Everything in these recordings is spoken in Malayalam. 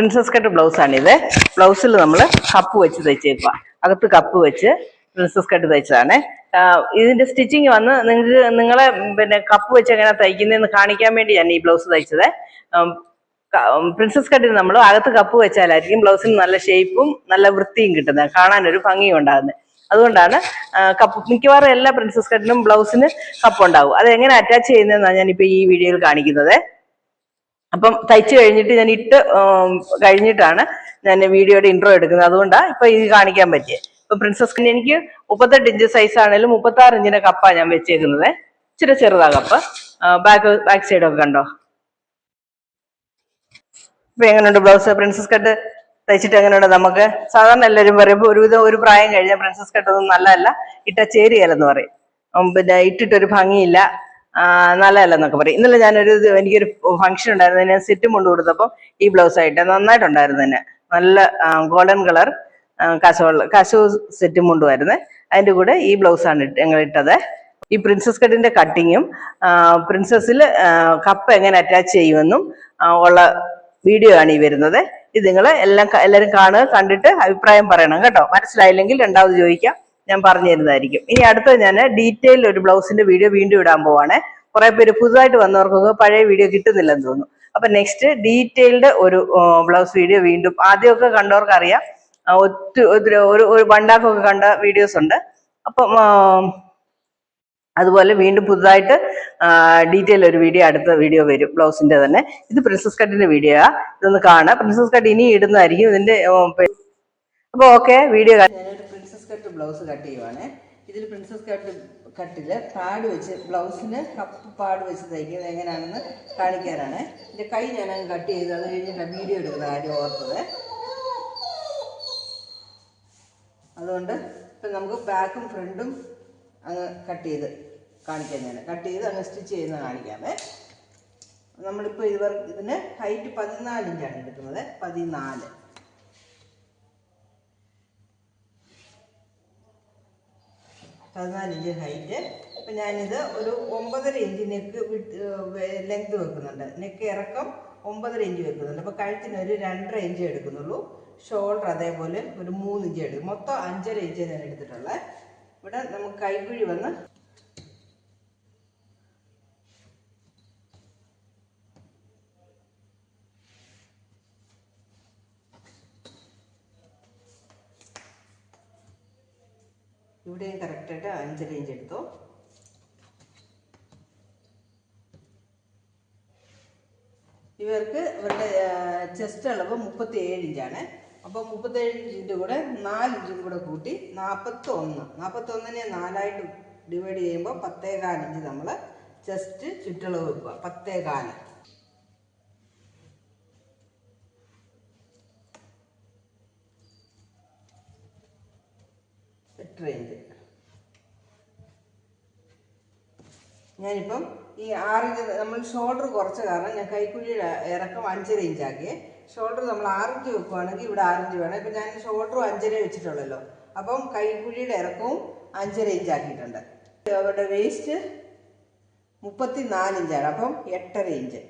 പ്രിൻസസ് കട്ട് ബ്ലൗസ് ആണിത് ബ്ലൗസിൽ നമ്മൾ കപ്പ് വെച്ച് തയ്ച്ചേക്കുക അകത്ത് കപ്പ് വെച്ച് പ്രിൻസസ് കട്ട് തയ്ച്ചതാണ് ഇതിന്റെ സ്റ്റിച്ചിങ് വന്ന് നിങ്ങൾക്ക് നിങ്ങളെ പിന്നെ കപ്പ് വെച്ച് എങ്ങനെ തയ്ക്കുന്നതെന്ന് കാണിക്കാൻ വേണ്ടി ഞാൻ ഈ ബ്ലൗസ് തയ്ച്ചത്. പ്രിൻസസ് കട്ടിന് നമ്മൾ അകത്ത് കപ്പ് വെച്ചാലായിരിക്കും ബ്ലൗസിന് നല്ല ഷേപ്പും നല്ല വൃത്തിയും കിട്ടുന്നത്. കാണാൻ ഒരു ഭംഗിയും ഉണ്ടാകുന്നത്. അതുകൊണ്ടാണ് കപ്പ് മിക്കവാറും എല്ലാ പ്രിൻസസ് കട്ടിനും ബ്ലൗസിന് കപ്പ് ഉണ്ടാവും. അത് എങ്ങനെ അറ്റാച്ച് ചെയ്യുന്നതെന്നാണ് ഞാനിപ്പോൾ ഈ വീഡിയോയിൽ കാണിക്കുന്നത്. അപ്പം തയ്ച്ചു കഴിഞ്ഞിട്ട് ഞാൻ ഇട്ട് കഴിഞ്ഞിട്ടാണ് ഞാൻ വീഡിയോയുടെ ഇൻട്രോ എടുക്കുന്നത്. അതുകൊണ്ടാണ് ഇപ്പൊ ഇത് കാണിക്കാൻ പറ്റിയത് ഇപ്പൊ പ്രിൻസസ് എനിക്ക് മുപ്പത്തെട്ട് ഇഞ്ച് സൈസ് ആണെങ്കിലും മുപ്പത്തി ആറ് ഇഞ്ചിന്റെ കപ്പാണ് ഞാൻ വെച്ചേക്കുന്നത്. ഇച്ചിരി ചെറുതാ കപ്പ്. ബാക്ക് ബാക്ക് ഒക്കെ കണ്ടോ? ഇപ്പൊ എങ്ങനെയുണ്ട് ബ്ലൗസ് പ്രിൻസസ് കട്ട് തയ്ച്ചിട്ട് എങ്ങനെയുണ്ട് നമുക്ക്? സാധാരണ എല്ലാവരും പറയുമ്പോൾ ഒരുവിധം ഒരു പ്രായം കഴിഞ്ഞാൽ പ്രിൻസസ് കട്ടൊന്നും നല്ലതല്ല. ഇട്ട ചേരിയല്ലെന്ന് പറയും. പിന്നെ ഇട്ടിട്ടൊരു ഭംഗിയില്ല. നല്ലതല്ലെന്നൊക്കെ പറയും. ഇന്നലെ ഞാനൊരു എനിക്കൊരു ഫംഗ്ഷൻ ഉണ്ടായിരുന്നു. ഞാൻ സെറ്റും കൊണ്ട് കൊടുത്തപ്പോൾ ഈ ബ്ലൗസ് ആയിട്ട് നന്നായിട്ടുണ്ടായിരുന്നു തന്നെ നല്ല ഗോൾഡൻ കളർ കശോൾ കശു സെറ്റും കൊണ്ടുവരുന്നത് അതിന്റെ കൂടെ ഈ ബ്ലൗസാണ് ഞങ്ങൾ ഇട്ടത്. ഈ പ്രിൻസസ് കട്ടിന്റെ കട്ടിങ്ങും പ്രിൻസസിൽ കപ്പ് എങ്ങനെ അറ്റാച്ച് ചെയ്യുമെന്നും ഉള്ള വീഡിയോ ആണ് ഈ വരുന്നത്. ഇത് നിങ്ങൾ എല്ലാം എല്ലാവരും കാണുക കണ്ടിട്ട് അഭിപ്രായം പറയണം കേട്ടോ. മനസ്സിലായില്ലെങ്കിൽ രണ്ടാമത് ചോദിക്കാം. ഞാൻ പറഞ്ഞു തരുന്നതായിരിക്കും ഇനി അടുത്തത് ഞാൻ ഡീറ്റെയിൽ ഒരു ബ്ലൗസിന്റെ വീഡിയോ വീണ്ടും ഇടാൻ പോവാണ്. കുറെ പേര് പുതുതായിട്ട് വന്നവർക്കൊക്കെ പഴയ വീഡിയോ കിട്ടുന്നില്ലെന്ന് തോന്നുന്നു. അപ്പൊ നെക്സ്റ്റ് ഡീറ്റെയിൽഡ് ഒരു ബ്ലൗസ് വീഡിയോ വീണ്ടും ആദ്യമൊക്കെ കണ്ടവർക്ക് അറിയാം ഒത്തിരി ഒത്തു ഒരു ഒരു വണ്ടാക്കൊക്കെ കണ്ട വീഡിയോസ് ഉണ്ട്. അപ്പം അതുപോലെ വീണ്ടും പുതുതായിട്ട് ഡീറ്റെയിൽ ഒരു വീഡിയോ അടുത്ത വീഡിയോ വരും ബ്ലൗസിന്റെ തന്നെ. ഇത് പ്രിൻസസ് കട്ടിന്റെ വീഡിയോ ഇതൊന്ന് കാണാം. പ്രിൻസസ് കട്ട് ഇനി ഇടുന്നതായിരിക്കും ഇതിന്റെ അപ്പൊ okay video cut blouse cut ചെയ്യുവാണ്. ഇതിൽ പ്രിൻസസ് കട്ട് കട്ടിൽ പാഡ് വെച്ച് ബ്ലൗസിന് കപ്പ് പാഡ് വെച്ച് തയ്ക്കുന്നത് എങ്ങനെയാണെന്ന് കാണിക്കാനാണ്. എന്റെ കൈ ഞാൻ അങ്ങ് കട്ട് ചെയ്ത് അത് കഴിഞ്ഞിട്ട് വീഡിയോ എടുക്കുന്ന കാര്യം ഓർത്തത്. അതുകൊണ്ട് ഇപ്പം നമുക്ക് ബാക്കും ഫ്രണ്ടും അങ്ങ് കട്ട് ചെയ്ത് കാണിക്കാം ഞാൻ കട്ട് ചെയ്ത് അങ്ങ് സ്റ്റിച്ച് ചെയ്യുന്ന കാണിക്കാമേ. നമ്മളിപ്പോൾ ഇതുവരെ ഇതിന് ഹൈറ്റ് പതിനാല് ഇഞ്ചാണ് എടുക്കുന്നത്. പതിനാല്. പതിനാല് ഇഞ്ച് ഹൈറ്റ്. അപ്പം ഞാനിത് ഒരു ഒമ്പതര ഇഞ്ച് നെക്ക് വിട്ട് ലെങ്ത് വെക്കുന്നുണ്ട്. നെക്ക് ഇറക്കം ഒമ്പതര ഇഞ്ച് വെക്കുന്നുണ്ട്. അപ്പോൾ കഴുത്തിന് ഒരു രണ്ടര ഇഞ്ച് എടുക്കുന്നുള്ളൂ. ഷോൾഡർ അതേപോലെ ഒരു മൂന്ന് ഇഞ്ച് എടുക്കും. മൊത്തം അഞ്ചര ഇഞ്ച് ഞാൻ എടുത്തിട്ടുള്ളത് ഇവിടെ നമുക്ക് കൈക്കുഴി വന്ന് ഇവിടെയും കറക്റ്റായിട്ട് അഞ്ചര ഇഞ്ച് എടുത്തു. ഇവർക്ക് ഇവരുടെ ചെസ്റ്റ് അളവ് മുപ്പത്തി ഏഴ് ഇഞ്ചാണ് അപ്പോൾ മുപ്പത്തേഴ് ഇഞ്ചിന്റെ കൂടെ നാല് ഇഞ്ചും കൂടെ കൂട്ടി നാൽപ്പത്തി ഒന്ന് നാൽപ്പത്തി ഒന്നിനെ നാലായിട്ട് ഡിവൈഡ് ചെയ്യുമ്പോൾ പത്തേകാൽ ഇഞ്ച് നമ്മൾ ചെസ്റ്റ് ചുറ്റളവ് വെക്കുക. പത്തേകാൽ. ഇഞ്ച് ഞാനിപ്പം ഈ ആറിഞ്ച് നമ്മൾ ഷോൾഡർ കുറച്ച് കാരണം ഞാൻ കൈക്കുഴിയുടെ ഇറക്കം അഞ്ചര ഇഞ്ചാക്കി ഷോൾഡർ നമ്മൾ ആറിഞ്ച് വെക്കുവാണെങ്കിൽ ഇവിടെ ആറിഞ്ച് വേണം. ഇപ്പം ഞാൻ ഷോൾഡറും അഞ്ചര വെച്ചിട്ടുള്ളല്ലോ. അപ്പം കൈക്കുഴിയുടെ ഇറക്കവും അഞ്ചര ഇഞ്ചാക്കിയിട്ടുണ്ട് അവരുടെ വേസ്റ്റ് മുപ്പത്തി നാല് ഇഞ്ചാണ് അപ്പം എട്ടര ഇഞ്ച്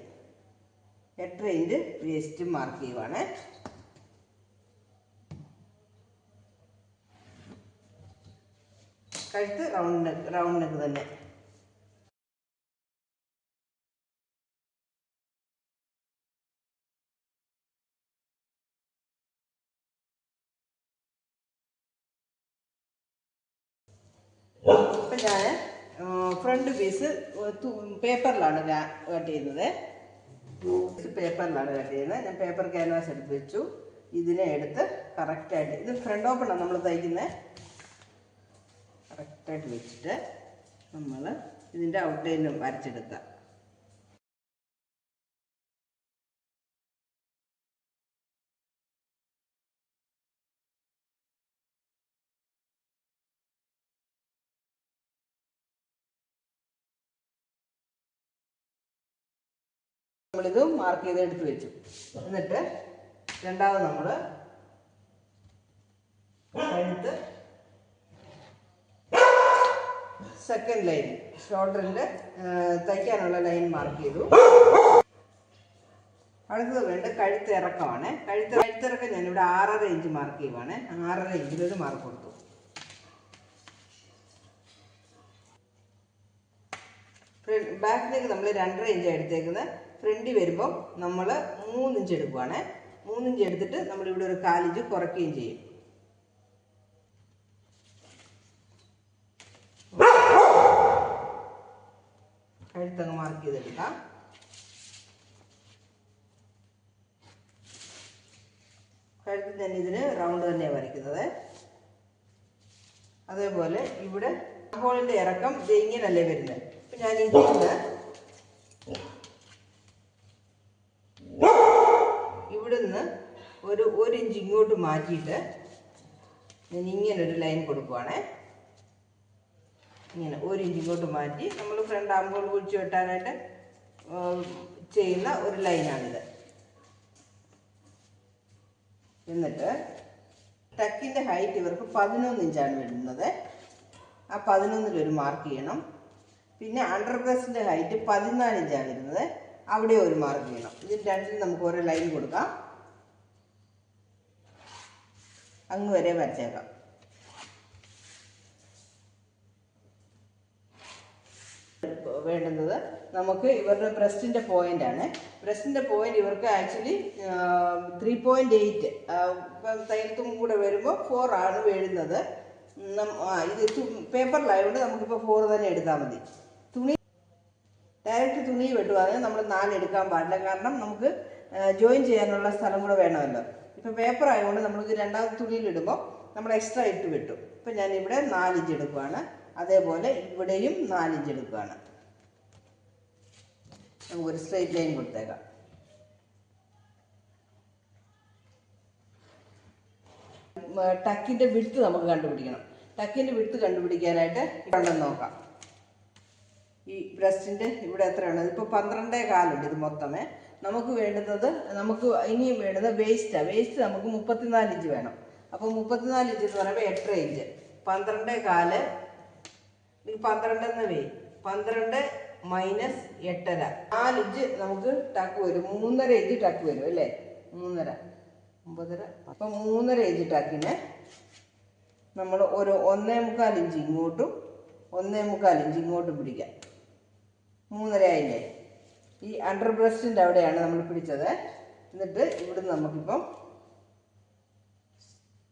എട്ടര ഇഞ്ച് വേസ്റ്റ് മാർക്ക് ചെയ്യുവാണ്. കഴുത്ത് റൗണ്ട് നെക്ക് റൗണ്ട് നെക്ക് തന്നെ. ഇപ്പം ഞാൻ ഫ്രണ്ട് പീസ് പേപ്പറിലാണ് ഞാൻ കട്ട് ചെയ്യുന്നത് പേപ്പറിലാണ് കട്ട് ചെയ്യുന്നത് ഞാൻ പേപ്പർ ക്യാൻവാസ് എടുത്ത് വെച്ചു. ഇതിനെ എടുത്ത് കറക്റ്റായിട്ട് ഇത് ഫ്രണ്ട് ഓപ്പണാണ് നമ്മൾ തയ്ക്കുന്നത്. കറക്റ്റായിട്ട് വെച്ചിട്ട് നമ്മൾ ഇതിന്റെ ഔട്ട്ലൈനും വരച്ചെടുക്കാം നമ്മളിത് മാർക്ക് ചെയ്ത് എടുത്ത് വെച്ചു. എന്നിട്ട് രണ്ടാമത് നമ്മൾ കഴുത്ത് സെക്കൻഡ് ലൈൻ ഷോൾഡറിന്റെ തയ്ക്കാനുള്ള ലൈൻ മാർക്ക് ചെയ്തു. അടുത്തത് വേണ്ട കഴുത്തിറക്കമാണ്. കഴുത്ത് കഴുത്തിറക്കം ഇവിടെ ആറര ഇഞ്ച് മാർക്ക് ചെയ്യുവാണ്. ആറര ഇഞ്ചിലൊരു മാർക്ക് കൊടുത്തു. ബാക്കിലേക്ക് നമ്മൾ രണ്ടര ഇഞ്ച് എടുത്തേക്കുന്നത്. ഫ്രണ്ടിൽ വരുമ്പോൾ നമ്മൾ മൂന്നിഞ്ച് എടുക്കുവാണ്. മൂന്നിഞ്ച് എടുത്തിട്ട് നമ്മളിവിടെ ഒരു കാലിഞ്ച് കുറയ്ക്കുകയും ചെയ്യും. കഴുത്തങ്ങ് മാർക്ക് ചെയ്തെടുക്കാം. കഴുത്തിൽ തന്നെ ഇതിന് റൗണ്ട് തന്നെയാണ് വരയ്ക്കുന്നത്. അതേപോലെ ഇവിടെ ഹോളിന്റെ ഇറക്കം ഇങ്ങനല്ലേ വരുന്നത്. അപ്പൊ ഞാൻ ഇതിന് ഇവിടുന്ന് ഒരു ഒരു ഇഞ്ച് ഇങ്ങോട്ട് മാറ്റിയിട്ട് ഞാൻ ഇങ്ങനെ ഒരു ലൈൻ കൊടുക്കുവാണേ. ഇങ്ങനെ ഒരു ഇഞ്ചിങ്ങോട്ട് മാറ്റി നമ്മൾ ഫ്രണ്ട് ആമ്പുകൾ കുഴിച്ച് വെട്ടാനായിട്ട് ചെയ്യുന്ന ഒരു ലൈനാണിത് എന്നിട്ട് ടക്കിന്റെ ഹൈറ്റ് ഇവർക്ക് പതിനൊന്ന് ഇഞ്ചാണ് വരുന്നത്. ആ പതിനൊന്നിൽ ഒരു മാർക്ക് ചെയ്യണം. പിന്നെ അണ്ടർ ബ്രസ്റ്റിന്റെ ഹൈറ്റ് പതിനാല് ഇഞ്ചാണ് വരുന്നത്. അവിടെ ഒരു മാർക്ക് ചെയ്യണം. ഇതിൽ രണ്ടിൽ നമുക്ക് ഓരോ ലൈൻ കൊടുക്കാം. അങ്ങ് വരെ വരച്ചേക്കാം. വേണ്ടുന്നത് നമുക്ക് ഇവരുടെ ബ്രസ്റ്റിന്റെ ആണ്. ബ്രസ്റ്റിന്റെ പോയിന്റ് ഇവർക്ക് ആക്ച്വലി ത്രീ പോയിന്റ് എയ്റ്റ് ഇപ്പം തയ്യൽത്തും കൂടെ വരുമ്പോൾ ഫോർ ആണ് വീഴുന്നത് ഇത് പേപ്പറിലായതുകൊണ്ട് നമുക്കിപ്പോൾ ഫോർ തന്നെ എടുത്താൽ മതി. തുണി ഡയറക്റ്റ് തുണി വെട്ടുവാണെങ്കിൽ നമ്മൾ നാല് എടുക്കാൻ പാടില്ല. കാരണം നമുക്ക് ജോയിൻ ചെയ്യാനുള്ള സ്ഥലം കൂടെ വേണമല്ലോ. ഇപ്പം പേപ്പർ ആയതുകൊണ്ട് നമുക്ക് രണ്ടാമത്തെ തുണിയിലിടുമ്പോൾ നമ്മൾ എക്സ്ട്രാ ഇട്ട് വെട്ടും. ഇപ്പം ഞാനിവിടെ നാലിഞ്ച് എടുക്കുവാണ്. അതേപോലെ ഇവിടെയും നാലിഞ്ച് എടുക്കുകയാണ്. നമുക്കൊരു സ്ട്രെയിറ്റ് ലൈൻ കൊടുത്തേക്കാം. ടക്കിന്റെ വിടുത്ത് നമുക്ക് കണ്ടുപിടിക്കണം. ടക്കിന്റെ വിടുത്ത് കണ്ടുപിടിക്കാനായിട്ട് ഉണ്ടെന്ന് നോക്കാം. ഈ ബ്രസ്റ്റിന്റെ ഇവിടെ എത്രയാണ്? ഇപ്പോൾ പന്ത്രണ്ടേ കാലുണ്ട് ഇത് മൊത്തമേ. നമുക്ക് വേണ്ടുന്നത് നമുക്ക് ഇനിയും വേണ്ടുന്നത് വേസ്റ്റാണ് വേസ്റ്റ് നമുക്ക് മുപ്പത്തിനാല് ഇഞ്ച് വേണം. അപ്പോൾ മുപ്പത്തിനാല് ഇഞ്ച് എന്ന് പറയുമ്പോൾ എട്ടര ഇഞ്ച് പന്ത്രണ്ടേ കാൽ പന്ത്രണ്ടെന്ന് വേ. പന്ത്രണ്ട് മൈനസ് എട്ടര. നാല് ഇഞ്ച് നമുക്ക് ടക്ക് വരും. മൂന്നര ഇഞ്ച് ടക്ക് വരും അല്ലേ? മൂന്നര. ഒമ്പതര അപ്പം മൂന്നര ഇഞ്ച് ടക്കിന് നമ്മൾ ഒരു ഒന്നേ മുക്കാൽ ഇഞ്ച് ഇങ്ങോട്ടും ഒന്നേ മുക്കാൽ ഇഞ്ച് ഇങ്ങോട്ടും പിടിക്കാം. മൂന്നര ആയില്ലേ? ഈ അണ്ടർ ബ്രസ്റ്റിന്റെ അവിടെയാണ് നമ്മൾ പിടിച്ചത്. എന്നിട്ട് ഇവിടുന്ന് നമുക്കിപ്പം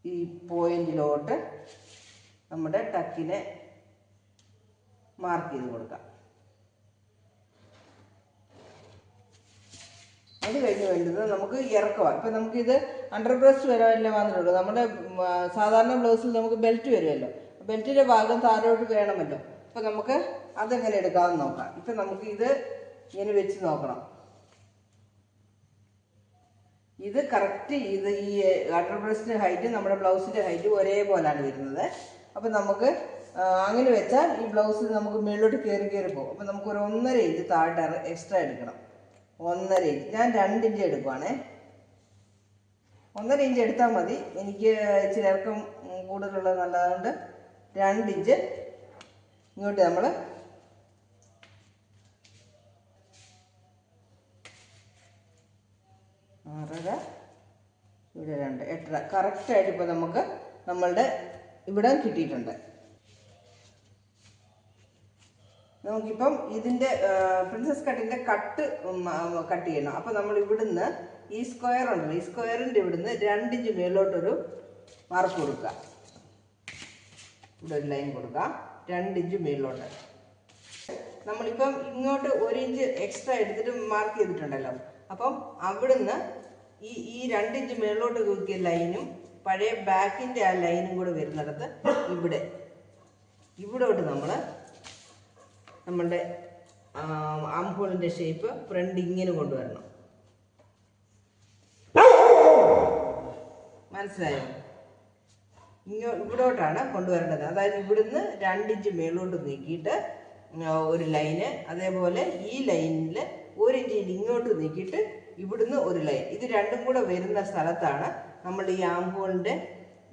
ഈ പോയിന്റിലോട്ട് നമ്മുടെ ടക്കിനെ മാർക്ക് ചെയ്ത് കൊടുക്കാം. അത് കഴിഞ്ഞ് വേണ്ടത് നമുക്ക് ഇറക്കമാണ് ഇപ്പം നമുക്കിത് അണ്ടർ ബ്രസ്റ്റ് വരാനല്ലേ വന്നിട്ടുള്ളൂ നമ്മുടെ സാധാരണ ബ്ലൗസിൽ നമുക്ക് ബെൽറ്റ് വരുമല്ലോ. ബെൽറ്റിന്റെ ഭാഗം താഴോട്ട് വേണമല്ലോ. അപ്പം നമുക്ക് അതെങ്ങനെ എടുക്കാമെന്ന് നോക്കാം. ഇപ്പം നമുക്ക് ഇത് ഇങ്ങനെ വെച്ച് നോക്കണം. ഇത് കറക്റ്റ് ഇത് ഈ അണ്ടർ ബ്രസ്റ്റിന്റെ ഹൈറ്റ് നമ്മുടെ ബ്ലൗസിന്റെ ഹൈറ്റ് ഒരേപോലാണ് വരുന്നത്. അപ്പം നമുക്ക് അങ്ങനെ വെച്ചാൽ ഈ ബ്ലൗസ് നമുക്ക് മുകളിലോട്ട് കയറി കയറി പോകും. അപ്പം നമുക്ക് ഒരു ഒന്നര ഇഞ്ച് താഴെ എക്സ്ട്രാ എടുക്കണം. ഒന്നര ഇഞ്ച് ഞാൻ രണ്ട് ഇഞ്ച് എടുക്കുവാണേ. ഒന്നര ഇഞ്ച് എടുത്താൽ മതി. എനിക്ക് ഇച്ചിരി ഇറക്കം കൂടുതലുള്ളത് നല്ലതുകൊണ്ട് രണ്ട് ഇഞ്ച് ഇങ്ങോട്ട് നമ്മൾ ആറര ഇവിടെ രണ്ട് എട്ടര. കറക്റ്റായിട്ട് ഇപ്പോൾ നമുക്ക് നമ്മളുടെ ഇവിടെ കിട്ടിയിട്ടുണ്ട്. നമുക്കിപ്പം ഇതിന്റെ പ്രിൻസസ് കട്ടിന്റെ കട്ട് കട്ട് ചെയ്യണം. അപ്പോൾ നമ്മൾ ഇവിടുന്ന് ഈ സ്ക്വയർ ഉണ്ടല്ലോ ഈ സ്ക്വയറിന്റെ ഇവിടുന്ന് രണ്ടിഞ്ച് മേലോട്ടൊരു മാർക്ക് കൊടുക്കുക. ഇവിടെ ഒരു ലൈൻ കൊടുക്കുക. രണ്ടിഞ്ച് മേലോട്ട്. നമ്മളിപ്പം ഇങ്ങോട്ട് ഒരു ഇഞ്ച് എക്സ്ട്രാ എടുത്തിട്ട് മാർക്ക് ചെയ്തിട്ടുണ്ടല്ലോ. അപ്പം അവിടുന്ന് ഈ ഈ രണ്ടിഞ്ച് മേളിലോട്ട് നോക്കിയ ലൈനും പഴയ ബാക്കിന്റെ ആ ലൈനും കൂടെ വരുന്നിടത്ത് ഇവിടെ. ഇവിടോട്ട് നമ്മൾ നമ്മളുടെ ആം ഹോളിന്റെ ഷേപ്പ് ഫ്രണ്ട് ഇങ്ങനെ കൊണ്ടുവരണം. മനസ്സിലായോ? ഇങ്ങോ ഇവിടോട്ടാണ് കൊണ്ടുവരേണ്ടത്. അതായത് ഇവിടുന്ന് രണ്ടിഞ്ച് മേളോട്ട് നീക്കിയിട്ട് ഒരു ലൈന് അതേപോലെ ഈ ലൈനിൽ ഒരു ഇഞ്ച് ഇങ്ങോട്ട് നീക്കിയിട്ട് ഇവിടുന്ന് ഒരു ലൈൻ ഇത് രണ്ടും കൂടെ വരുന്ന സ്ഥലത്താണ് നമ്മൾ ഈ ആംഹോളിന്റെ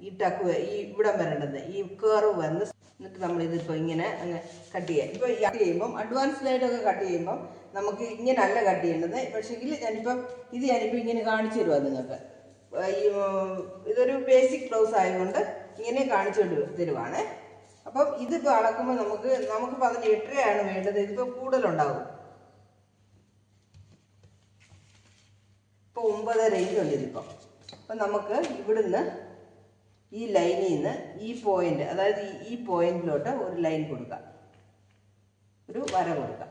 ഈ ടക്ക് ഈ ഇവിടം വരേണ്ടത്. ഈ കേർവ് വന്ന് എന്നിട്ട് നമ്മൾ ഇതിപ്പോൾ ഇങ്ങനെ അങ്ങ് കട്ട് ചെയ്യാം. ഇപ്പോൾ കട്ട് ചെയ്യുമ്പം അഡ്വാൻസ്ഡായിട്ടൊക്കെ കട്ട് ചെയ്യുമ്പം നമുക്ക് ഇങ്ങനെയല്ല കട്ട് ചെയ്യേണ്ടത്. പക്ഷേങ്കിൽ ഞാനിപ്പം ഇത് ഞാനിപ്പോൾ ഇങ്ങനെ കാണിച്ചു തരുവാ നിങ്ങൾക്ക്. ഈ ഇതൊരു ബേസിക് ബ്ലൗസ് ആയതുകൊണ്ട് ഇങ്ങനെ കാണിച്ചു കൊണ്ട് തരുവാണ്. അപ്പം ഇതിപ്പോൾ അളക്കുമ്പോൾ നമുക്ക് നമുക്ക് അതിന് എട്ടരയാണ് വേണ്ടത്? ഇതിപ്പോൾ കൂടുതലുണ്ടാവും. ഇപ്പോൾ ഒമ്പതര ഇതിപ്പം അപ്പം നമുക്ക് ഇവിടുന്ന് ഈ ലൈനിൽ നിന്ന് ഈ പോയിന്റ് അതായത് ഈ- പോയിന്റിലോട്ട് ഒരു ലൈൻ കൊടുക്കുക ഒരു വര കൊടുക്കുക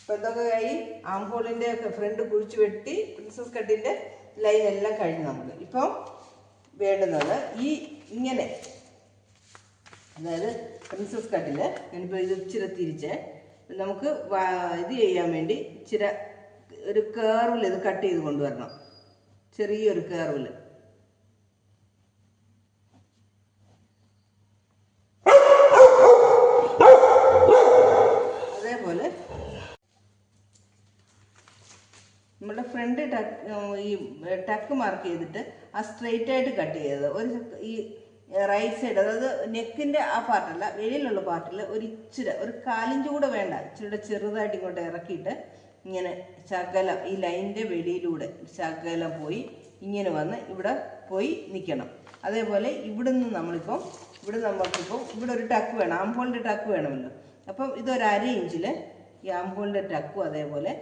ഇപ്പൊ എന്തൊക്കെ ആയി ആംഹോളിന്റെ ഫ്രണ്ട് കുഴിച്ചു വെട്ടി പ്രിൻസസ് കട്ടിന്റെ ലൈൻ എല്ലാം കഴിഞ്ഞു നമുക്ക് ഇപ്പം വേണ്ടുന്നത് ഈ ഇങ്ങനെ അതായത് പ്രിൻസസ് കട്ടിൽ ഞാനിപ്പോൾ ഇത് ഇച്ചിരി തിരിച്ച് നമുക്ക് ഇത് ചെയ്യാൻ വേണ്ടി ഇച്ചിരി ഒരു കേർവിൽ ഇത് കട്ട് ചെയ്ത് കൊണ്ടുവരണം. ചെറിയൊരു കേർവിൽ അതേപോലെ നമ്മുടെ ഫ്രണ്ട് ടക്ക് ഈ ടക്ക് മാർക്ക് ചെയ്തിട്ട് ആ സ്ട്രെയിറ്റ് ആയിട്ട് കട്ട് ചെയ്തത്. ഒരു ഈ റൈറ്റ് സൈഡ് അതായത് നെക്കിന്റെ ആ പാർട്ടല്ല വെളിയിലുള്ള പാർട്ടിൽ ഒരു ഇച്ചിരി ഒരു കാലിഞ്ച് കൂടെ വേണ്ട ഇച്ചിരി ചെറുതായിട്ട് ഇങ്ങോട്ട് ഇറക്കിയിട്ട് ഇങ്ങനെ ശകലം ഈ ലൈനിന്റെ വെളിയിലൂടെ ശകലം പോയി ഇങ്ങനെ വന്ന് ഇവിടെ പോയി നിൽക്കണം അതേപോലെ ഇവിടുന്ന് നമ്മളിപ്പം ഇവിടെ നമ്മൾക്കിപ്പം ഇവിടെ ഒരു ടക്ക് വേണം ആംഹോളിന്റെ ടക്ക് വേണമല്ലോ. അപ്പം ഇതൊരു അര ഇഞ്ചിൽ ഈ ആംഹോളിന്റെ ടക്കും അതേപോലെ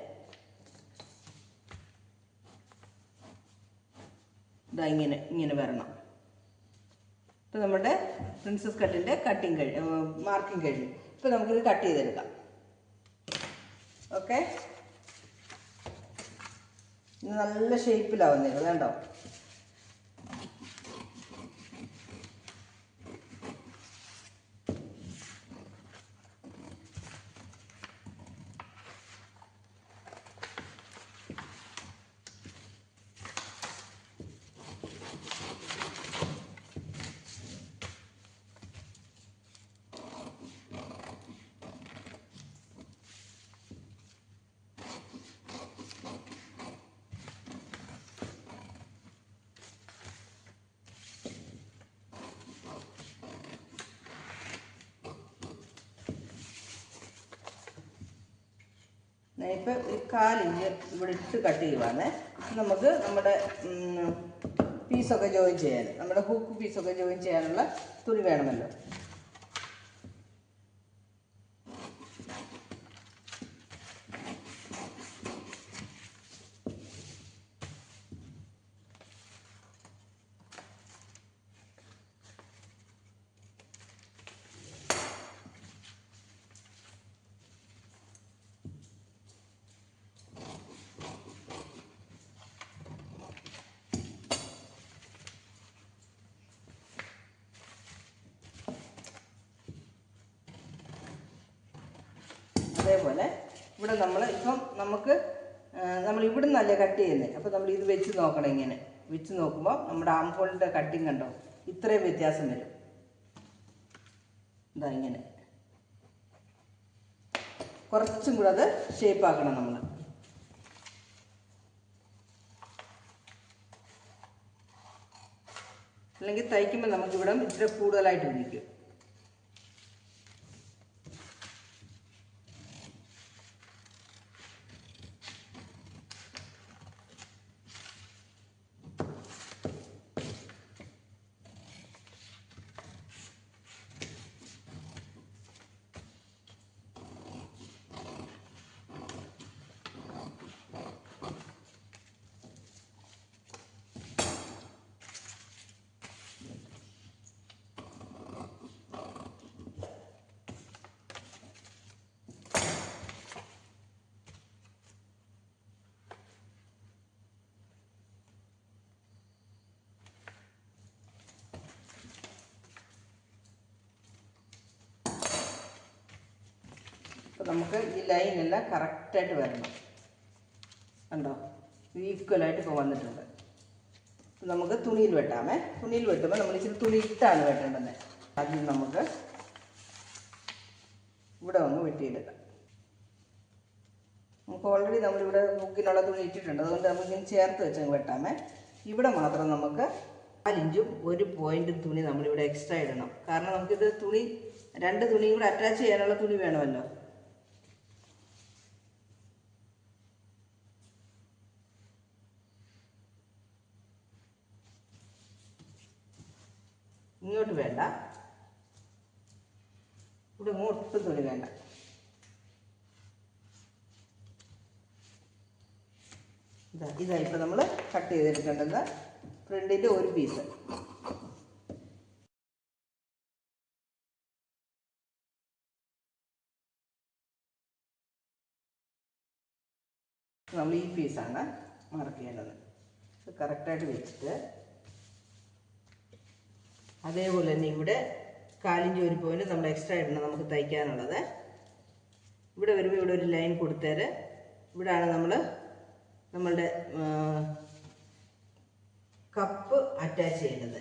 ഇതാ ഇങ്ങനെ ഇങ്ങനെ വരണം. ഇപ്പം നമ്മുടെ പ്രിൻസസ് കട്ടിന്റെ കട്ടിങ് കഴിഞ്ഞു മാർക്കിങ് കഴിഞ്ഞു ഇപ്പം നമുക്കിത് കട്ട് ചെയ്തെടുക്കാം. ഓക്കെ നല്ല ഷേപ്പിലാവുന്നത് വേണ്ടോ ഇപ്പം ഒരു കാലിഞ്ച് ഇവിടെ ഇട്ട് കട്ട് ചെയ്യുവാണ്. നമുക്ക് നമ്മുടെ പീസൊക്കെ ജോയിൻ ചെയ്യാൻ നമ്മുടെ ഹുക്ക് പീസൊക്കെ ജോയിൻ ചെയ്യാനുള്ള തുണി വേണമല്ലോ. അതേപോലെ ഇവിടെ നമ്മൾ ഇപ്പം നമുക്ക് നമ്മൾ ഇവിടെ നിന്നല്ലേ കട്ട് ചെയ്യുന്നത് അപ്പോൾ നമ്മൾ ഇത് വെച്ച് നോക്കണം ഇങ്ങനെ. വെച്ച് നോക്കുമ്പോൾ നമ്മുടെ ആംഫോളിന്റെ കട്ടിങ് കണ്ടോ? ഇത്രയും വ്യത്യാസം വരും. ഇതാ ഇങ്ങനെ. കുറച്ചും കൂടെ അത് ഷേപ്പ് ആക്കണം നമ്മൾ അല്ലെങ്കിൽ തയ്ക്കുമ്പോൾ നമുക്കിവിടെ ഇച്ചിരി കൂടുതലായിട്ട് ഇരിക്കും നമുക്ക് ഈ ലൈനെല്ലാം കറക്റ്റായിട്ട് വരണം. കണ്ടോ? ഈക്വലായിട്ട് ഇപ്പോൾ വന്നിട്ടുണ്ട്. നമുക്ക് തുണിയിൽ വെട്ടാമേ. തുണിയിൽ വെട്ടുമ്പോൾ നമ്മൾ ഇച്ചിരി തുണി ഇട്ടാണ് വെട്ടേണ്ടത്. ആദ്യം നമുക്ക് ഇവിടെ ഒന്ന് വെട്ടിയെടുക്കാം. നമുക്ക് ഓൾറെഡി നമ്മളിവിടെ മുക്കിനുള്ള തുണി ഇട്ടിട്ടുണ്ട്. അതുകൊണ്ട് നമുക്ക് ഇനി ചേർത്ത് വെച്ചങ്ങ് വെട്ടാമേ. ഇവിടെ മാത്രം നമുക്ക് നാലിഞ്ചും ഒരു പോയിന്റും തുണി നമ്മളിവിടെ എക്സ്ട്രാ ഇടണം. കാരണം നമുക്കിത് തുണി രണ്ട് തുണിയും കൂടെ അറ്റാച്ച് ചെയ്യാനുള്ള തുണി വേണമല്ലോ. ഇങ്ങോട്ട് വേണ്ട. ഇവിടെ ഒട്ടും തുണി വേണ്ട. ഇതാ ഇതാ ഇപ്പം നമ്മൾ കട്ട് ചെയ്തെടുക്കേണ്ടത് ഫ്രണ്ടിന്റെ ഒരു പീസ് നമ്മൾ ഈ പീസാണ് മാർക്ക് ചെയ്യേണ്ടത്. കറക്റ്റായിട്ട് വെച്ചിട്ട് അതേപോലെ തന്നെ ഇവിടെ കാലിന്റെ ഒരു പോയിന്റ് നമ്മൾ എക്സ്ട്രാ ഇടണം നമുക്ക് തയ്ക്കാനുള്ളത്. ഇവിടെ വരുമ്പോൾ ഇവിടെ ഒരു ലൈൻ കൊടുത്തേര്. ഇവിടാണ് നമ്മൾ നമ്മളുടെ കപ്പ് അറ്റാച്ച് ചെയ്യേണ്ടത്.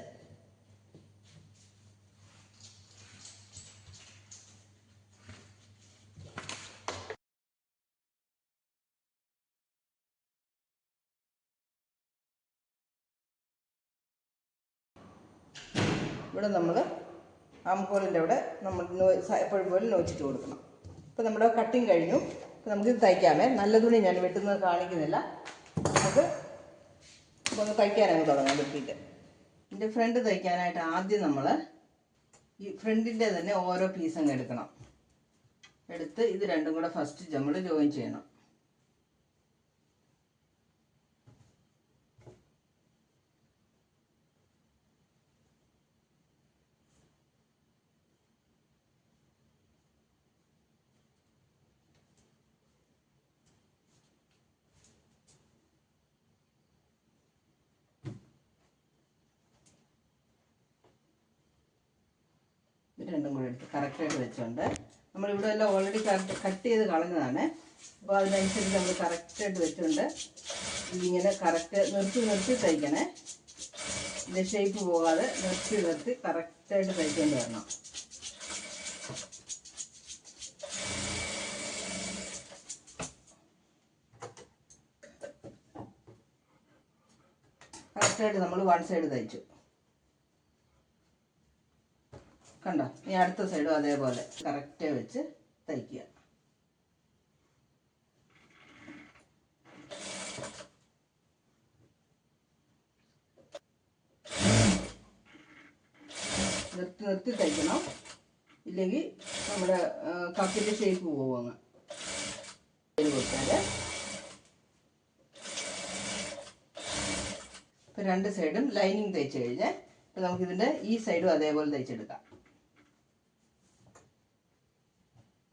ഇവിടെ നമ്മൾ ആംകോളിന്റെ അവിടെ നമ്മൾ എപ്പോഴും പോലെ നോച്ചിട്ട് കൊടുക്കണം. ഇപ്പോൾ നമ്മുടെ കട്ടിങ് കഴിഞ്ഞു. അപ്പോൾ നമുക്കിത് തയ്ക്കാമേ നല്ല തുണി ഞാൻ വെട്ടുന്നത് കാണിക്കുന്നില്ല. നമുക്ക് ഒന്ന് തയ്ക്കാനങ്ങ് തുടങ്ങാം വെട്ടിയിട്ട് ഇതിന്റെ ഫ്രണ്ട് തയ്ക്കാനായിട്ട് ആദ്യം നമ്മൾ ഈ ഫ്രണ്ടിന്റെ തന്നെ ഓരോ പീസ് അങ്ങ് എടുക്കണം. എടുത്ത് ഇത് രണ്ടും കൂടെ ഫസ്റ്റ് നമ്മൾ ജോയിൻ ചെയ്യണം. ഇത് രണ്ടും കൂടെ എടുത്ത് കറക്റ്റായിട്ട് വെച്ചുകൊണ്ട് നമ്മളിവിടെ എല്ലാം ഓൾറെഡി കട്ട് ചെയ്ത് കളഞ്ഞതാണ്. അപ്പോൾ അതിനനുസരിച്ച് നമ്മൾ കറക്റ്റായിട്ട് വെച്ചുകൊണ്ട് ഇങ്ങനെ കറക്റ്റ് നിർത്തി നിർത്തി തയ്ക്കണേ. ഇതിന്റെ ഷേപ്പ് പോകാതെ നിർത്തി നിർത്തി കറക്റ്റായിട്ട് തയ്ക്കേണ്ടി വരണം. കറക്റ്റായിട്ട് നമ്മൾ വൺ സൈഡ് തയ്ച്ചു. കണ്ടോ? ഈ അടുത്ത സൈഡും അതേപോലെ. കറക്റ്റ് വെച്ച് തയ്ക്കുക. നിർത്തി നിർത്തി തയ്ക്കണം. ഇല്ലെങ്കിൽ നമ്മുടെ കപ്പിന്റെ ഷേപ്പ് പോകും അങ്ങ്. കൊടുത്താൽ രണ്ട് സൈഡും ലൈനിങ് തയ്ച്ചു കഴിഞ്ഞ് ഇപ്പം നമുക്കിതിന്റെ ഈ സൈഡും അതേപോലെ തയ്ച്ചെടുക്കാം.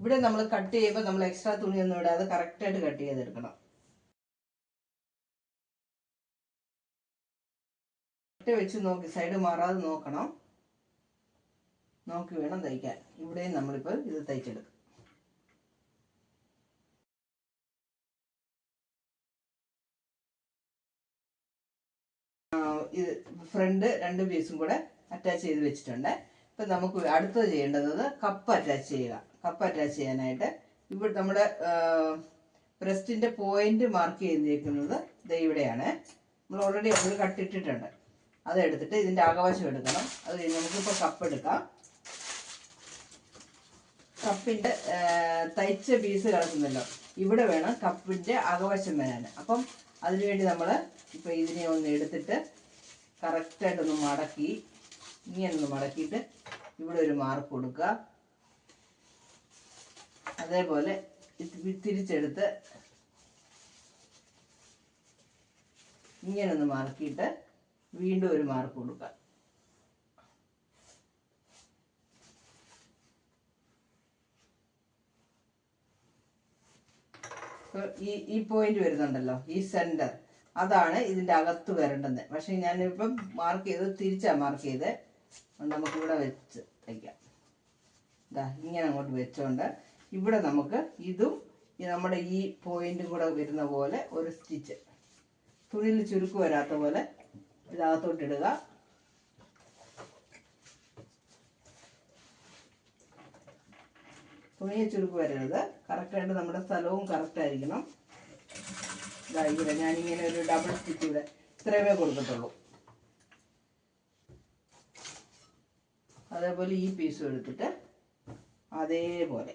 ഇവിടെ നമ്മൾ കട്ട് ചെയ്യുമ്പോൾ നമ്മൾ എക്സ്ട്രാ തുണിയൊന്നും ഇടാതെ കറക്റ്റായിട്ട് കട്ട് ചെയ്തെടുക്കണം. വെച്ച് നോക്കി സൈഡ് മാറാതെ നോക്കണം. നോക്കി വേണം തയ്ക്കാൻ. ഇവിടെയും നമ്മളിപ്പോൾ ഇത് തയ്ച്ചെടുക്കും. ഇത് ഫ്രണ്ട് രണ്ട് പീസും കൂടെ അറ്റാച്ച് ചെയ്ത് വെച്ചിട്ടുണ്ട്. ഇപ്പം നമുക്ക് അടുത്തത് ചെയ്യേണ്ടത് കപ്പ് അറ്റാച്ച് ചെയ്യുക. കപ്പ് അറ്റാച്ച് ചെയ്യാനായിട്ട്. ഇവിടെ നമ്മുടെ ബ്രസ്റ്റിന്റെ പോയിന്റ് മാർക്ക് ചെയ്തിരിക്കുന്നത് ദേ ഇവിടെയാണ്. നമ്മൾ ഓൾറെഡി അത് കട്ടിട്ടിട്ടുണ്ട് അത് എടുത്തിട്ട് ഇതിന്റെ ആകവശം എടുക്കണം. അത് കഴിഞ്ഞ് നമുക്കിപ്പോൾ കപ്പ് എടുക്കാം. കപ്പിന്റെ ആ, തയ്ച്ച പീസ് കിടക്കുന്നല്ലോ ഇവിടെ വേണം കപ്പിന്റെ അകവശം വരാൻ. അപ്പം അതിനുവേണ്ടി നമ്മൾ ഇപ്പൊ ഇതിനെ ഒന്ന് എടുത്തിട്ട് കറക്റ്റായിട്ടൊന്ന് മടക്കി ഇങ്ങനെ ഒന്ന് മടക്കിയിട്ട് ഇവിടെ ഒരു മാർക്ക് കൊടുക്കുക. അതേപോലെ തിരിച്ചെടുത്ത് ഇങ്ങനെ ഒന്ന് മാർക്കിയിട്ട് വീണ്ടും ഒരു മാർക്ക് കൊടുക്കാം. ഈ ഈ പോയിന്റ് വരുന്നുണ്ടല്ലോ ഈ സെന്റർ അതാണ് ഇതിന്റെ അകത്ത് വരേണ്ടത്. പക്ഷെ ഞാനിപ്പം മാർക്ക് ചെയ്ത് തിരിച്ചാ മാർക്ക് ചെയ്ത്. നമുക്കിവിടെ വെച്ച് തയ്ക്കാം. ഇങ്ങനെ അങ്ങോട്ട് വെച്ചോണ്ട് ഇവിടെ നമുക്ക് ഇതും നമ്മുടെ ഈ പോയിന്റും കൂടെ വരുന്ന പോലെ ഒരു സ്റ്റിച്ച് തുണിയിൽ ചുരുക്ക് വരാത്ത പോലെ ഇതാകത്തോട്ടിടുക തുണിയെ ചുരുക്ക് വരരുത്. കറക്റ്റായിട്ട് നമ്മുടെ സ്ഥലവും കറക്റ്റ് ആയിരിക്കണം. ഇതാ ഞാൻ ഞാനിങ്ങനെ ഒരു ഡബിൾ സ്റ്റിച്ച് ഇവിടെ ഇത്രയുമേ കൊടുക്കത്തുള്ളൂ അതേപോലെ ഈ പീസും എടുത്തിട്ട് അതേപോലെ.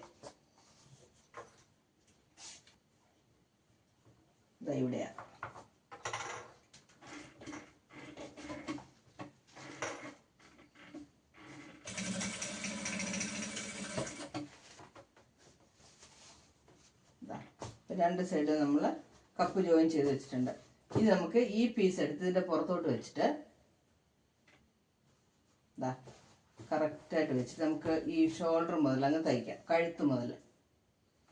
ദാ, രണ്ട് സൈഡ് നമ്മൾ കപ്പ് ജോയിൻ ചെയ്ത് വെച്ചിട്ടുണ്ട്. ഇത് നമുക്ക് ഈ പീസ് എടുത്ത് ഇതിന്റെ പുറത്തോട്ട് വെച്ചിട്ട് ദാ കറക്റ്റായിട്ട് വെച്ചിട്ട് നമുക്ക് ഈ ഷോൾഡർ മുതൽ അങ്ങ് തയ്ക്കാം. കഴുത്ത് മുതൽ.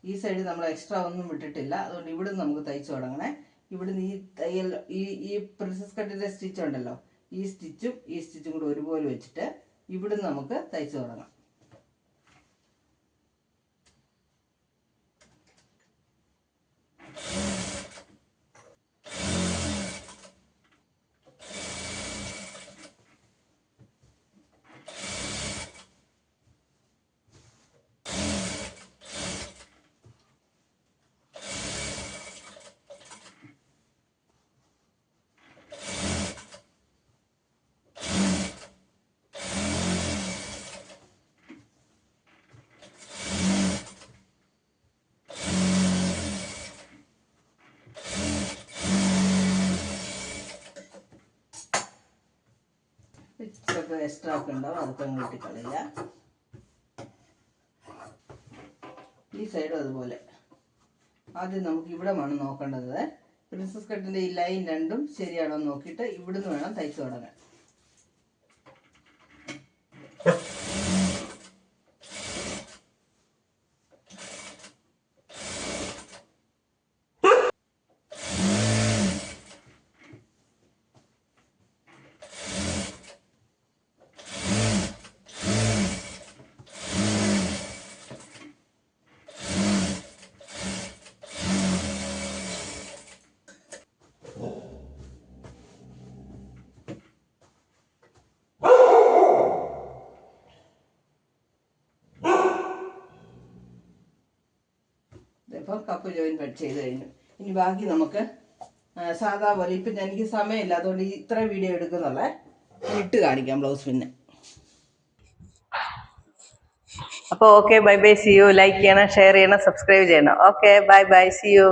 ഈ സൈഡ് നമ്മൾ എക്സ്ട്രാ ഒന്നും വിട്ടിട്ടില്ല. അതുകൊണ്ട് ഇവിടെ നമുക്ക് തയ്ച്ചു തുടങ്ങണേ. ഇവിടുന്ന് ഈ തയ്യൽ ഈ ഈ പ്രിൻസസ് കട്ടിന്റെ സ്റ്റിച്ച് ഉണ്ടല്ലോ. ഈ സ്റ്റിച്ചും ഈ സ്റ്റിച്ചും കൂടെ ഒരുപോലെ വെച്ചിട്ട് ഇവിടുന്ന് നമുക്ക് തയ്ച്ചു തുടങ്ങാം. ഇച്ചിരൊക്കെ എക്സ്ട്രാ ഒക്കെ ഉണ്ടാവും. അതൊക്കെ നിങ്ങൾ ഇട്ടിക്കളില്ല ഈ സൈഡും അതുപോലെ. ആദ്യം നമുക്ക് ഇവിടെ വേണം നോക്കേണ്ടത് പ്രിൻസസ് കട്ടിന്റെ ഈ ലൈൻ രണ്ടും ശരിയാണോ നോക്കിയിട്ട് ഇവിടുന്ന് വേണം തയ്ച്ചു തുടങ്ങാൻ. ഇപ്പം കപ്പ് ജോയിൻ ചെയ്ത് കഴിഞ്ഞു. ഇനി ബാക്കി നമുക്ക് സാധാ പോലെ ഇപ്പം എനിക്ക് സമയമില്ല അതുകൊണ്ട് ഇത്ര വീഡിയോ എടുക്കുന്നുള്ള. ഇട്ട് കാണിക്കാം ബ്ലൗസ് പിന്നെ. അപ്പോൾ okay bye bye see you like ചെയ്യണം ഷെയർ ചെയ്യണം സബ്സ്ക്രൈബ് ചെയ്യണം. Okay bye bye see you